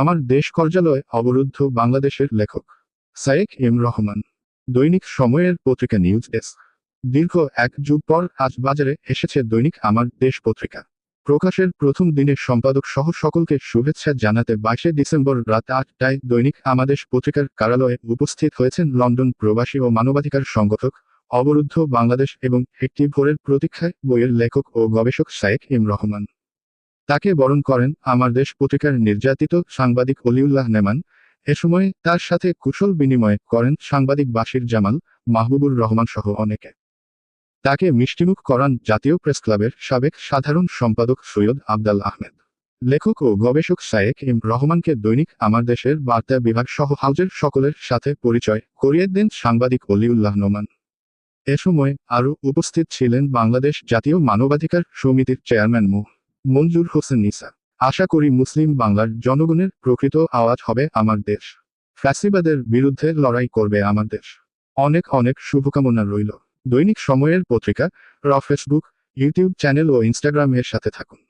আমার দেশ কার্যালয় অবরুদ্ধ বাংলাদেশের লেখক সায়েক এম রহমান। দৈনিক সময়ের পত্রিকা নিউজ ডেস্ক। দীর্ঘ এক যুগ পর আজ বাজারে এসেছে দৈনিক আমার দেশ পত্রিকা। প্রকাশের প্রথম দিনের সম্পাদক সহ সকলকে শুভেচ্ছা জানাতে বাইশে ডিসেম্বর রাত আটটায় দৈনিক আমাদেশ পত্রিকার কার্যালয়ে উপস্থিত হয়েছেন লন্ডন প্রবাসী ও মানবাধিকার সংগঠক অবরুদ্ধ বাংলাদেশ এবং একটি ভোরের প্রতীক্ষায় বইয়ের লেখক ও গবেষক শায়েক এম রহমান। তাকে বরণ করেন আমার দেশ পত্রিকার নির্যাতিত সাংবাদিক অলিউল্লাহ নেমান। এ সময় তার সাথে কুশল বিনিময় করেন সাংবাদিক বাশির জামাল, মাহবুবুর রহমান সহ অনেকে। তাকে মিষ্টিমুখ করান জাতীয় প্রেস ক্লাবের সাবেক সাধারণ সম্পাদক সৈয়দ আবদাল আহমেদ। লেখক ও গবেষক সায়েক এম রহমানকে দৈনিক আমার দেশের বার্তা বিভাগ সহ হাউজের সকলের সাথে পরিচয় করিয়ে দেন সাংবাদিক অলিউল্লাহ নোমান। এ সময় আরও উপস্থিত ছিলেন বাংলাদেশ জাতীয় মানবাধিকার সমিতির চেয়ারম্যান মো। মঞ্জুর হোসেন নিসা আশা করি মুসলিম বাংলার জনগণের প্রকৃত আওয়াজ হবে আমার দেশ। ফ্যাসিবাদের বিরুদ্ধে লড়াই করবে আমার দেশ। অনেক অনেক শুভকামনা রইল। দৈনিক সময়ের পত্রিকা, র ফেসবুক, ইউটিউব চ্যানেল ও ইনস্টাগ্রামের সাথে থাকুন।